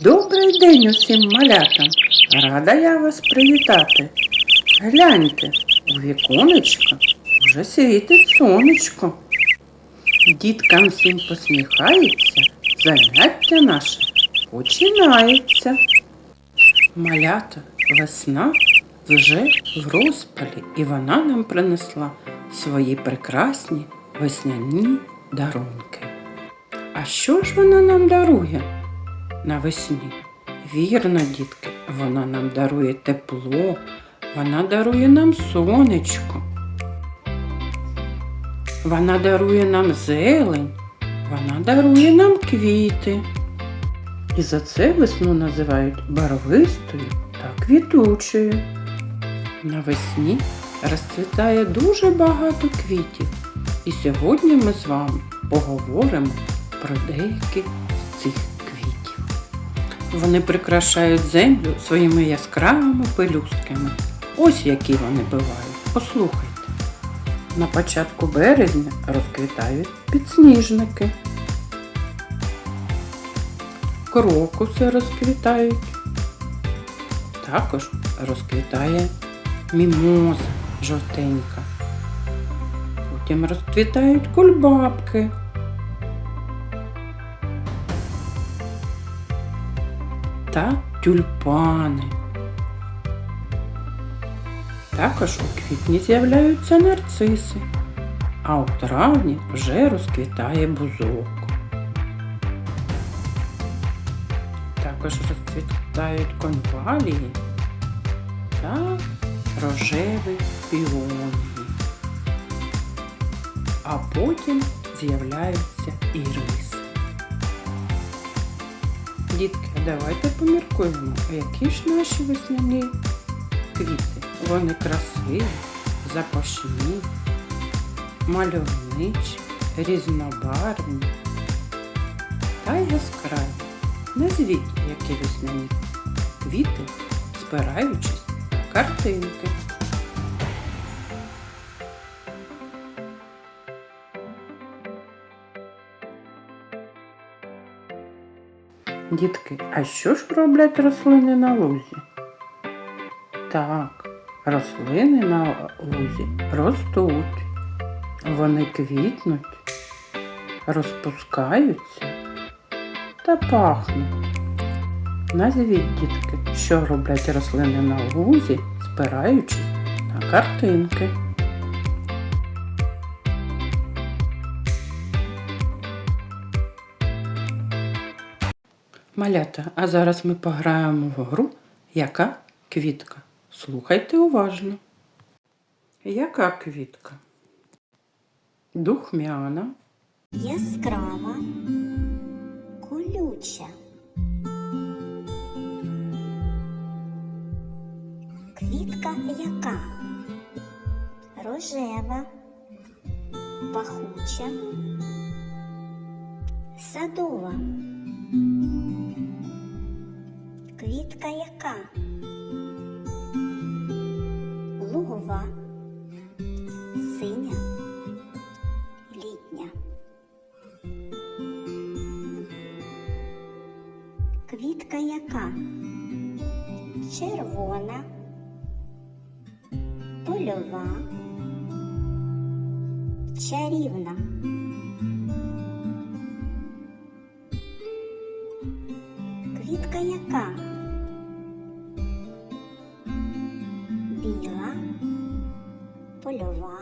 Добрий день усім малятам. Рада я вас привітати. Гляньте, у віконечко вже світить сонечко. Діткам всім посміхається, заняття наше починається. Малята, весна вже в розпалі, і вона нам принесла свої прекрасні весняні дарунки. А що ж вона нам дарує навесні? Вірно, дітки, вона нам дарує тепло, вона дарує нам сонечко. Вона дарує нам зелень, вона дарує нам квіти. І за це весну називають барвистою та квітучою. Навесні розцвітає дуже багато квітів. І сьогодні ми з вами поговоримо про деякі з цих. Вони прикрашають землю своїми яскравими пелюстками. Ось які вони бувають. Послухайте. На початку березня розквітають підсніжники. Крокуси розквітають. Також розквітає мімоза жовтенька. Потім розквітають кульбабки. Та тюльпани. Також у квітні з'являються нарциси, а у травні вже розквітає бузок. Також розквітають конвалії та рожеві піонії. А потім з'являються іриси. Дітки, давайте поміркуємо, які ж наші весняні квіти. Вони красиві, запашні, мальовничі, різнобарвні та яскраві. Назвіть, які весняні квіти, спираючись на картинки. Дітки, а що ж роблять рослини на лузі? Так, рослини на лузі ростуть, вони квітнуть, розпускаються та пахнуть. Назвіть, дітки, що роблять рослини на лузі, спираючись на картинки. Малята, а зараз ми пограємо в гру Яка квітка? Слухайте уважно. Яка квітка? Духмяна, яскрава, колюча. Квітка яка? Рожева, пахуча, садова. Квітка яка? Лугова, синя, літня. Квітка яка? Червона, польова, чарівна. Квітка яка? Польова,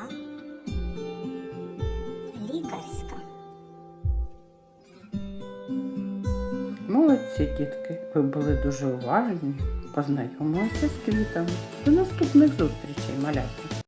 лікарська. молодці дітки, ви були дуже уважні, познайомилися з квітами. До наступних зустрічей, малята!